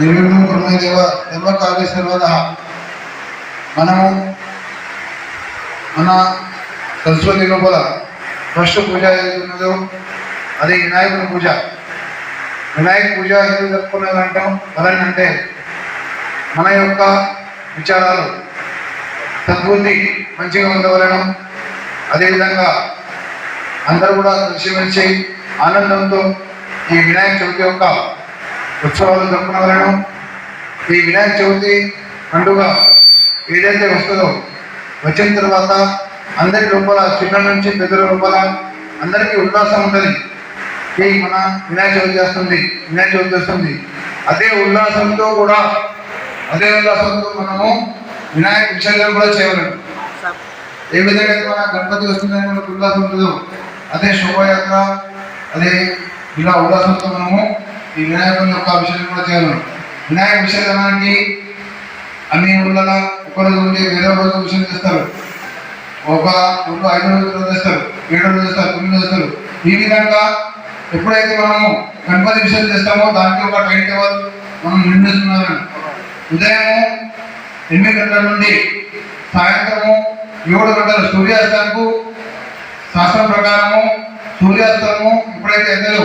నిర్విఘ్నం కుర్మే దేవ సర్వద మనము మన సరస్వతి లోపల ఫస్ట్ పూజ ఏదో అది వినాయకుని పూజ. వినాయక పూజ ఎందుకు జరుపుకున్నారంటాం ఎవరని అంటే మన యొక్క విచారాలు సద్బుద్ధి మంచిగా ఉండవలనం. అదేవిధంగా అందరూ కూడా కలిసిమెలిసి ఆనందంతో ఈ వినాయక చవితి యొక్క ఉత్సవాలు జరుపుకోవాలను ఈ వినాయక చవితి పండుగ ఏదైతే వస్తుందో వచ్చిన తర్వాత అందరి లోపల చిన్న నుంచి పెద్దల లోపల అందరికీ ఉల్లాసం ఉంటుంది. ఈ మన వినాయక చవితి చేస్తుంది వినాయక చవితి వస్తుంది అదే ఉల్లాసంతో కూడా అదే ఉల్లాసంతో మనము వినాయక విసర్జన కూడా చేయగలం. ఏ విధంగా మన గణపతి వస్తుందని మనకు ఉల్లాసం ఉంటుందో అదే శోభయాత్ర అదే ఇలా ఉల్లాసంతో మనము ఈ వినాయకుని యొక్క విసర్జన కూడా చేయాలి వినాయక విసర్జనానికి అన్ని ఊళ్ళలో ఒక రోజు ఉండి వేరే రోజు విషయం చేస్తారు. ఒక ఊళ్ళో ఐదు రోజులు చేస్తారు. ఏడు రోజులు చేస్తారు తొమ్మిది రోజులు చేస్తారు. ఈ విధంగా ఎప్పుడైతే మనము గణపతి విషయం చేస్తామో దానికి ఒక టైం టేబుల్ మనం నిర్ణయిస్తున్నాము ఉదయం ఎనిమిది గంటల నుండి సాయంత్రము ఏడు గంటల సూర్యాస్తానికి శాస్త్రం ప్రకారము సూర్యాస్తము ఎప్పుడైతే ఎద్దరు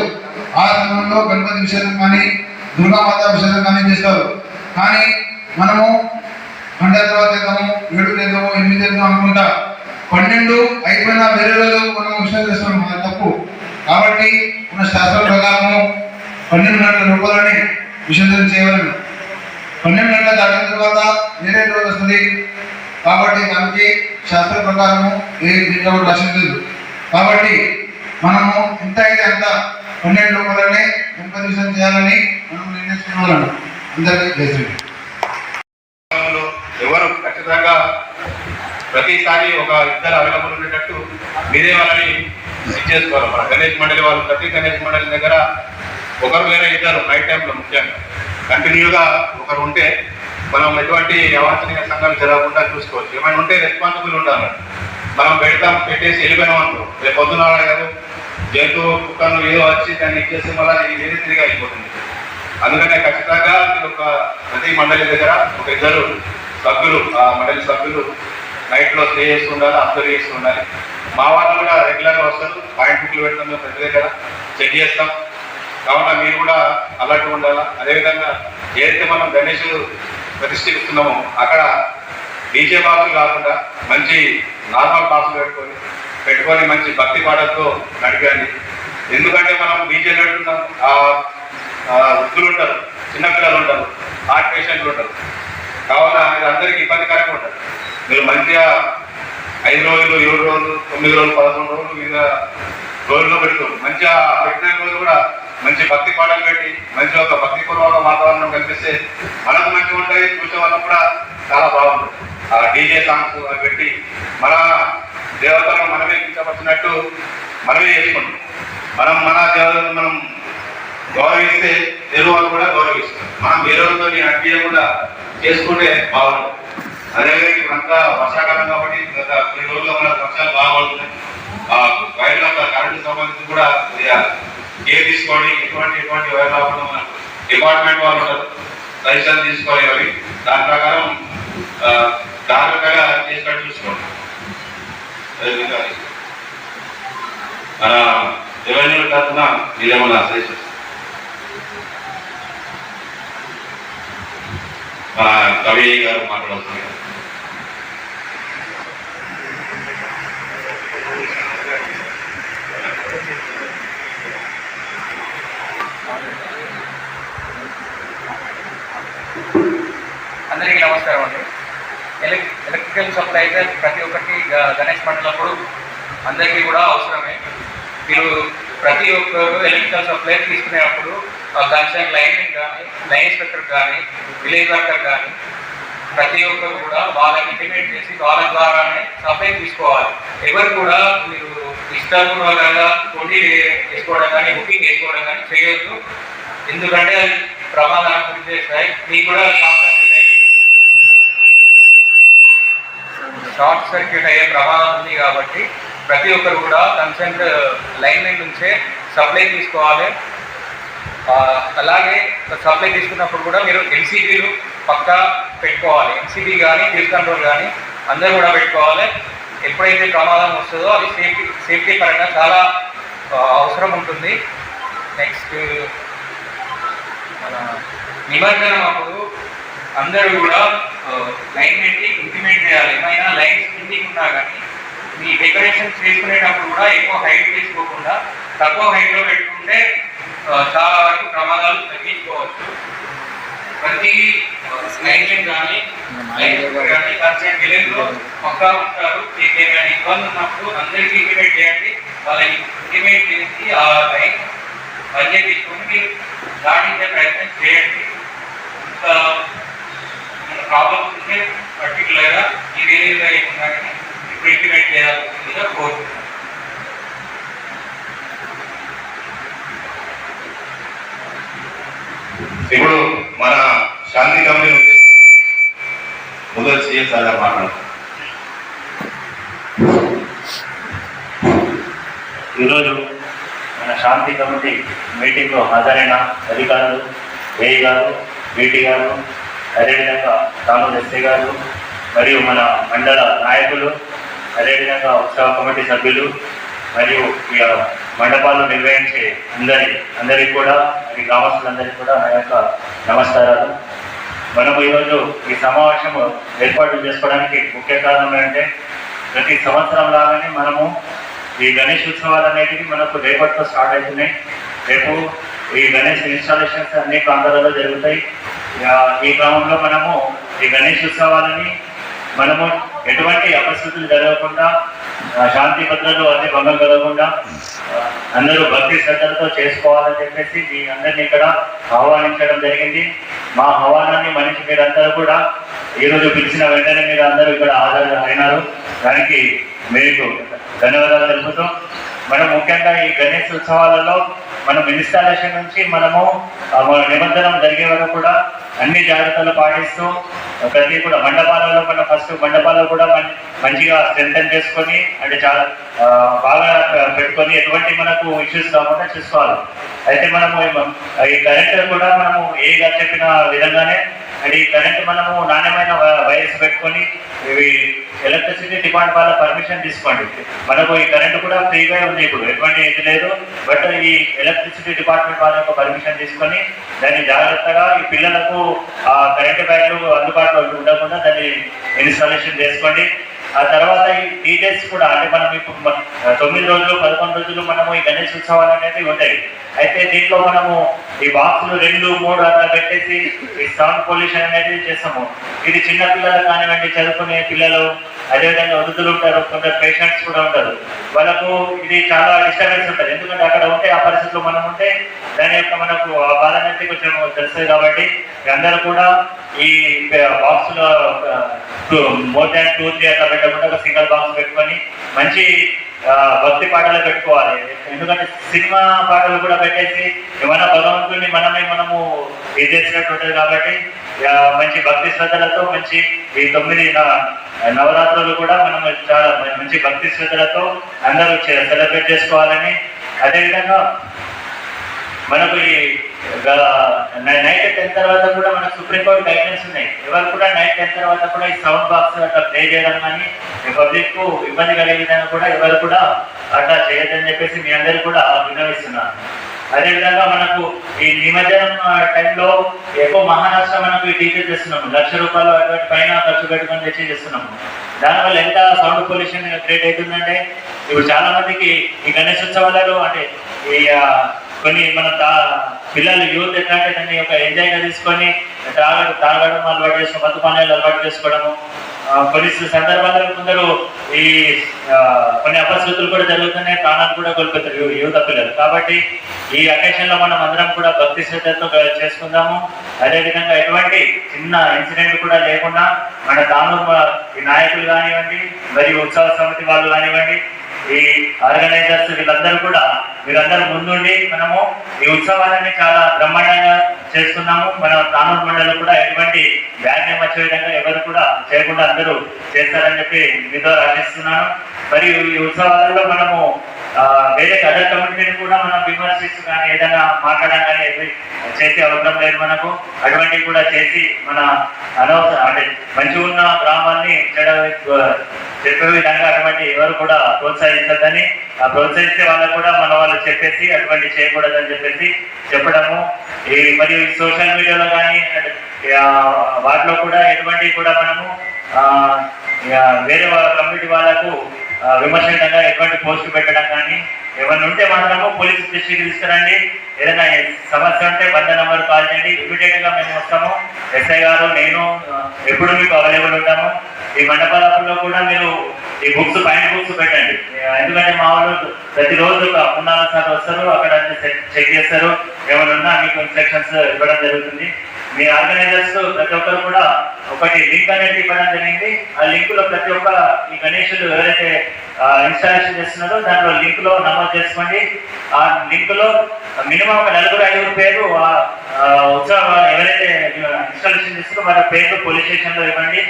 ఆ సమయంలో గణపతి విసర్జన కానీ దుర్గామాత విసర్జన కానీ చేస్తారు. కానీ మనము గంట తర్వాత చేద్దాము ఏడు చేద్దాము ఎనిమిది చేద్దాం అనుకుంటా. పన్నెండు అయిపోయిన వేరే రోజు మనం విషయం చేస్తున్నాం మన తప్పు. కాబట్టి మన శాస్త్రం ప్రకారము పన్నెండు గంటల రూపాయలని విసర్జన చేయవలను. పన్నెండు గంటల దాటిన తర్వాత వేరే రోజు వస్తుంది. కాబట్టి దానికి శాస్త్ర ప్రకారము ఏ దీంట్లో కూడా రచించదు కాబట్టి మనము ఎంత అయితే అంత పన్నెండు లోపలనే గణపతి చేయాలని మనం నిర్ణయించుకోవాలను అందరికీ చేసింది ఎవరు ఖచ్చితంగా ప్రతిసారి ఒక ఇద్దరు అవైలబుల్ ఉండేటట్టు మీరే వాళ్ళని సెట్ చేసుకోవాలి. మన గణేష్ మండలి వాళ్ళు ప్రతి గణేష్ మండలి దగ్గర ఒకరు వేరే ఇద్దరు నైట్ టైంలో ముఖ్యంగా. కంటిన్యూగా ఒకరు ఉంటే మనం ఎటువంటి అవాంఛనీయ సంఘాలు జరగకుండా చూసుకోవచ్చు. ఏమైనా ఉంటే రెస్పాన్సిబుల్ ఉండాలి. మనం పెడతాం పెట్టేసి వెళ్ళిపోయినాం అనుకో. రేపు పొద్దున జంతు కుక్కను ఏదో వచ్చి దాన్ని ఇచ్చేసి మళ్ళీ ఇది వేరే తిరిగి అయిపోతుంది. అందుకనే ఖచ్చితంగా మీరు ఒక ప్రతి మండలి దగ్గర ఒక ఇద్దరు సభ్యులు ఆ మండలి సభ్యులు నైట్లో స్టే చేస్తూ ఉండాలి అబ్జర్వ్ చేస్తూ ఉండాలి. మా వాళ్ళు కూడా రెగ్యులర్గా వస్తారు పాయింట్ బుక్లు పెడతాం మేము ప్రతి దగ్గర చెక్ చేస్తాం. కావున మీరు కూడా అలర్ట్ ఉండాలా? అదేవిధంగా ఏదైతే మనం గణేష్ ప్రతిష్ఠిస్తున్నామో అక్కడ డీజే బాక్సులు కాకుండా మంచి నార్మల్ బాక్సులు పెట్టుకొని పెట్టుకొని మంచి భక్తి పాటలతో నడిపండి ఎందుకంటే మనం డీజే నడుతున్నాం ఆ వృద్ధులు ఉంటారు చిన్నపిల్లలు ఉంటారు హార్ట్ పేషెంట్లు ఉంటారు. కావున ఇది అందరికీ ఇబ్బందికరంగా ఉంటుంది మీరు మంచిగా ఐదు రోజులు ఏడు రోజులు తొమ్మిది రోజులు పదకొండు రోజులు వివిధ రోజుల్లో పెడుతుంది మంచిగా పెట్టిన రోజు కూడా మంచి భక్తి పాటలు పెట్టి మంచిగా ఒక భక్తిపూర్వక వాతావరణం కల్పిస్తే మనకు మంచిగా ఉంటాయి చూసే వాళ్ళకు కూడా చాలా బాగుంటుంది. ఆ డీజే సాంగ్స్ పెట్టి మన దేవతలను మనమే కించపరిచినట్టు మనమే చేసుకుంటాం. మనం మన దేవతలను మనం గౌరవిస్తే తెలుగు వాళ్ళు కూడా గౌరవిస్తారు. మనం వేరే వాళ్ళతో కూడా చేసుకుంటే బాగుంటుంది అదేవిధంగా ఇప్పుడంతా వర్షాకాలం కాబట్టి గత కొన్ని రోజుల్లో మనకు వర్షాలు బాగా పడుతున్నాయి. ఆ వైర్ల కరెంటు సంబంధించి కూడా కొద్దిగా కేర్ తీసుకోండి ఎటువంటి ఎటువంటి వైర్ రాకుండా మన డిపార్ట్మెంట్ వాళ్ళు ఉంటారు. లైసెన్స్ తీసుకోవాలి అవి దాని ప్రకారం జాగ్రత్తగా చేసుకొని చూసుకోండి. అదేవిధంగా మన రెవెన్యూ తరఫున మీరేమన్నా సజెషన్ మన కవి గారు మాట్లాడుతున్నారు అందరికీ నమస్కారం అండి. ఎలక్ ఎలక్ట్రికల్ సప్లై అయితే ప్రతి ఒక్కరికి గణేష్ పండుగప్పుడు అందరికీ కూడా అవసరమే. మీరు ప్రతి ఒక్కరు ఎలక్ట్రికల్ సప్లై తీసుకునేటప్పుడు కన్సర్న్ లైన్ కానీ లైన్ ఇన్స్పెక్టర్ కానీ విలేజ్ వర్కర్ కానీ ప్రతి ఒక్కరు కూడా వాళ్ళని ఇంటిమేట్ చేసి వాళ్ళ ద్వారానే సప్లై తీసుకోవాలి. ఎవరు కూడా మీరు ఇష్టపూర్వకంగా కొండి వేసుకోవడం కానీ బుకింగ్ వేసుకోవడం కానీ చేయొద్దు. ఎందుకంటే అది ప్రమాదానికి గురి చేస్తాయి. మీకు కూడా షార్ట్ సర్క్యూట్ అయ్యే ప్రమాదం ఉంది కాబట్టి ప్రతి ఒక్కరు కూడా కన్సెంట్ లైన్ నుంచే సప్లై తీసుకోవాలి. అలాగే సప్లై తీసుకున్నప్పుడు కూడా మీరు ఎంసీబీలు పక్కా పెట్టుకోవాలి. ఎంసీబీ కానీ ఫీల్ కంట్రోల్ కానీ అందరూ కూడా పెట్టుకోవాలి. ఎప్పుడైతే ప్రమాదం వస్తుందో అది సేఫ్టీ సేఫ్టీ పరంగా చాలా అవసరం ఉంటుంది. నెక్స్ట్ మన నిమజ్జనం అప్పుడు అందరూ కూడా లైన్ పెట్టి ఇంప్లిమెంట్ చేయాలి. ఏమైనా లైన్స్ కిందికి ఉన్నా కానీ మీ డెకరేషన్ చేసుకునేటప్పుడు కూడా ఎక్కువ హైట్ తీసుకోకుండా తక్కువ హైట్లో పెట్టుకుంటే చాలా వరకు ప్రమాదాలు తగ్గించుకోవచ్చు. ప్రతి లైన్ కానీ కానీ కన్సర్న్ విలేజ్లో పక్కా ఉంటారు. మీకు ఏమైనా ఇబ్బంది ఉన్నప్పుడు అందరికీ ఇంటిమేట్ చేయండి. వాళ్ళని ఇంటిమేట్ చేసి ఆ లైన్ పని చేయించుకొని మీరు దాటించే ప్రయత్నం చేయండి. ఇంకా ప్రాబ్లమ్స్ ఉంటే పర్టికులర్గా ఈ ఏమున్నా కానీ ఇప్పుడు ఇంటిమేట్ చేయాల్సిందిగా కోరుతున్నాను ఇప్పుడు మన శాంతి ఉద్దేశించి మొదలు గారు మాట్లాడుతున్నారు ఈరోజు మన శాంతి కమిటీ మీటింగ్లో హాజరైన అధికారులు ఏఈ గారు బీటీ గారు అదేవిధంగా తాను ఎస్ఐ గారు మరియు మన మండల నాయకులు అదేవిధంగా ఉత్సవ కమిటీ సభ్యులు మరియు ఈ మండపాలు నిర్వహించే అందరి అందరికీ కూడా మరియు గ్రామస్తులందరికీ కూడా నా యొక్క నమస్కారాలు. మనము ఈరోజు ఈ సమావేశం ఏర్పాటు చేసుకోవడానికి ముఖ్య కారణం ఏంటంటే ప్రతి సంవత్సరం లాగానే మనము ఈ గణేష్ ఉత్సవాలు అనేటివి మనకు రేపటితో స్టార్ట్ అవుతున్నాయి. రేపు ఈ గణేష్ ఇన్స్టాలేషన్స్ అన్ని ప్రాంతాలలో జరుగుతాయి. ఈ క్రమంలో మనము ఈ గణేష్ ఉత్సవాలని మనము ఎటువంటి అపస్థితులు జరగకుండా శాంతి భద్రతలు అన్ని భంగం కలగకుండా అందరూ భక్తి శ్రద్ధలతో చేసుకోవాలని చెప్పేసి మీ అందరినీ ఇక్కడ ఆహ్వానించడం జరిగింది. మా ఆహ్వానాన్ని మనిషి మీరందరూ కూడా ఈ రోజు పిలిచిన వెంటనే మీరు అందరూ ఇక్కడ హాజరు అయినారు దానికి మీకు ధన్యవాదాలు తెలుపుతూ మనం ముఖ్యంగా ఈ గణేష్ ఉత్సవాలలో మనం ఇన్స్టాలేషన్ నుంచి మనము నిబంధనం జరిగే వరకు కూడా అన్ని జాగ్రత్తలు పాటిస్తూ ప్రతి కూడా మండపాలలో మనం ఫస్ట్ మండపాల్లో కూడా మంచిగా స్ట్రెంథన్ చేసుకొని అంటే చాలా బాగా పెట్టుకొని ఎటువంటి మనకు ఇష్యూస్ రాకుండా చూసుకోవాలి. అయితే మనము ఈ కరెంట్ కూడా మనము ఏ చెప్పిన విధంగానే అది కరెంట్ మనము నాణ్యమైన వైర్స్ పెట్టుకొని ఇవి ఎలక్ట్రిసిటీ డిపార్ట్మెంట్ వాళ్ళ పర్మిషన్ తీసుకోండి. మనకు ఈ కరెంట్ కూడా ఫ్రీగా ఉంది ఇప్పుడు. ఎటువంటి ఇది లేదు. బట్ ఈ ఎలక్ట్రిసిటీ డిపార్ట్మెంట్ వాళ్ళ యొక్క పర్మిషన్ తీసుకొని దాన్ని జాగ్రత్తగా ఈ పిల్లలకు ఆ కరెంట్ బ్యాగ్లు అందుబాటులో ఉండకుండా దాన్ని ఇన్స్టాలేషన్ చేసుకోండి. ఆ తర్వాత ఈ డీటెయిల్స్ కూడా అంటే మనం ఇప్పుడు తొమ్మిది రోజులు పదకొండు రోజులు మనము ఈ గణేష్ ఉత్సవాలు అనేది ఉంటాయి. అయితే దీంట్లో మనము ఈ బాక్సులు రెండు మూడు అట్లా పెట్టేసి ఈ సౌండ్ పొల్యూషన్ అనేది చేస్తాము. ఇది చిన్న పిల్లలు కానివ్వండి చదువుకునే పిల్లలు అదేవిధంగా వృద్ధులు ఉంటారు కొందరు పేషెంట్స్ కూడా ఉంటారు. వాళ్ళకు ఇది చాలా డిస్టర్బెన్స్ ఉంటుంది. ఎందుకంటే అక్కడ ఉంటే ఆ పరిస్థితిలో మనం ఉంటే దాని యొక్క మనకు ఆ బాధ అనేది కొంచెం తెలుస్తుంది కాబట్టి అందరూ కూడా ఈ బాక్సులో మోర్ దాన్ టూ త్రీ అట్లా పెట్టకుండా ఒక సింగిల్ బాక్స్ పెట్టుకొని మంచి భక్తి పాటలు పెట్టుకోవాలి. ఎందుకంటే సినిమా పాటలు కూడా పెట్టేసి ఏమైనా భగవంతుడిని మనమే మనము ఇది చేసినట్టు కాబట్టి మంచి భక్తి శ్రద్ధలతో మంచి ఈ తొమ్మిది నవరాత్రులు కూడా మనం చాలా మంచి భక్తి శ్రద్ధలతో అందరూ సెలబ్రేట్ చేసుకోవాలని అదేవిధంగా మనకు ఈ నైట్ టెన్ తర్వాత కూడా మనకు సుప్రీంకోర్టు గైడెన్స్ ఉన్నాయి. ఎవరు కూడా నైట్ టెన్ తర్వాత కూడా ఈ సౌండ్ బాక్స్ అట్లా ప్లే చేయడం కానీ పబ్లిక్కు ఇబ్బంది కలిగే విధంగా కూడా ఎవరు కూడా అట్లా చేయొద్దని చెప్పేసి మీ అందరూ కూడా విన్నవిస్తున్నారు. అదేవిధంగా మనకు ఈ నిమజ్జనం టైంలో ఎక్కువ మహారాష్ట్ర మనకు ఈ టీచర్ చేస్తున్నాము లక్ష రూపాయలు అటువంటి పైన ఖర్చు పెట్టుకొని తెచ్చి చేస్తున్నాము దానివల్ల ఎంత సౌండ్ పొల్యూషన్ క్రియేట్ అవుతుందంటే ఇప్పుడు చాలా మందికి ఈ గణేష్ ఉత్సవాలలో అంటే ఈ కొన్ని మన తా- పిల్లలు యూత్ ఎట్లా అంటే దాన్ని ఒక ఎంజాయ్గా తీసుకొని తాగడం తాగడం అలవాటు చేసుకోవడం మత్తు పానీయాలు అలవాటు చేసుకోవడము. కొన్ని సందర్భాల్లో కొందరు ఈ కొన్ని అపశృతులు కూడా జరుగుతున్నాయి ప్రాణాలు కూడా కోల్పోతారు యువత పిల్లలు. కాబట్టి ఈ అకేషన్లో మనం అందరం కూడా భక్తి శ్రద్ధతో చేసుకుందాము. అదేవిధంగా ఎటువంటి చిన్న ఇన్సిడెంట్ కూడా లేకుండా మన తాను ఈ నాయకులు కానివ్వండి మరియు ఉత్సవ సమితి వాళ్ళు కానివ్వండి ఈ ఆర్గనైజర్స్ వీళ్ళందరూ కూడా వీరందరూ ముందుండి మనము ఈ ఉత్సవాలని చాలా బ్రహ్మాండంగా చేస్తున్నాము మన కానూరు మండలం కూడా ఎటువంటి వ్యాధ్యం వచ్చే విధంగా ఎవరు కూడా చేయకుండా అందరూ చేస్తారని చెప్పి మీతో ఆశిస్తున్నాను. మరియు ఈ ఉత్సవాలలో మనము వేరే అదర్ కమ్యూనిటీని కూడా మనం విమర్శిస్తూ కానీ ఏదైనా మాట్లాడడం కానీ చేసే అవసరం లేదు మనకు. అటువంటివి కూడా చేసి మన అనవసరం అంటే మంచిగా ఉన్న గ్రామాన్ని చెడ చెప్పే విధంగా అటువంటి ఎవరు కూడా ప్రోత్సహించద్దని ఆ ప్రోత్సహిస్తే వాళ్ళకు కూడా మన వాళ్ళు చెప్పేసి అటువంటి చేయకూడదని చెప్పేసి చెప్పడము. ఈ మరియు సోషల్ మీడియాలో కానీ వాటిలో కూడా ఎటువంటి కూడా మనము వేరే వాళ్ళ కమ్యూనిటీ వాళ్ళకు విమర్శనంగా ఎటువంటి పోస్ట్ పెట్టడం కానీ ఎవరిని ఉంటే మాత్రము పోలీసు దృష్టికి తీసుకురండి. ఏదైనా సమస్య ఉంటే వంద నెంబర్ కాల్ చేయండి. ఇమీడియట్గా మేము వస్తాము. ఎస్ఐ గారు నేను ఎప్పుడు మీకు అవైలబుల్ ఉంటాము. ఈ మండపాలలో కూడా మీరు ఈ బుక్స్ పైన బుక్స్ పెట్టండి. ఎందుకంటే మా వాళ్ళు ప్రతిరోజు ఒక సార్ వస్తారు. అక్కడ చెక్ చేస్తారు. ఏమైనా ఉన్నా మీకు ఇన్స్ట్రక్షన్స్ ఇవ్వడం జరుగుతుంది. మీ ఆర్గనైజర్స్ ప్రతి ఒక్కరు కూడా ఒకటి లింక్ అనేది ఇవ్వడం జరిగింది. ఆ లింక్లో ప్రతి ఒక్క ఈ గణేషులు ఎవరైతే ఇన్స్టాలేషన్ చేస్తున్నారో. దాంట్లో లింక్లో నమోదు చేసుకోండి. ఆ లింక్లో మినిమం ఒక నలుగురు ఐదుగురు పేరు ఉత్సవ ఎవరైతే ఇన్స్టాలేషన్ చేస్తున్నారో వాళ్ళ పేర్లు పోలీస్ స్టేషన్లో ఇవ్వండి.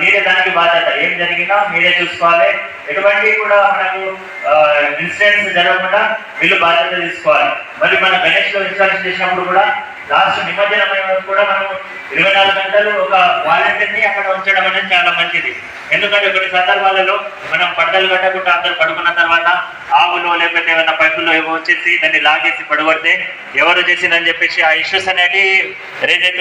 మీరే దానికి బాధ్యత. ఏం జరిగినా మీరే చూసుకోవాలి. ఎటువంటి కూడా మనకు ఇన్సిడెంట్స్ జరగకుండా వీళ్ళు బాధ్యత తీసుకోవాలి. మరి మన గణేష్లో ఇన్స్టాలేషన్ చేసినప్పుడు కూడా లాస్ట్ నిమజ్జనం కూడా మనం ఇరవై నాలుగు గంటలు ఒక వాలంటీర్ని అక్కడ ఉంచడం అనేది చాలా మంచిది. ఎందుకంటే కొన్ని సందర్భాలలో మనం పడదలు కట్టకుండా అందరు పడుకున్న తర్వాత ఆవులో లేకపోతే ఏమైనా పైపుల్లో ఏమో వచ్చేసి దాన్ని లాగేసి పడగొడితే ఎవరు చేసిందని చెప్పేసి ఆ ఇష్యూస్ అనేవి రేజ్ అవుతుంది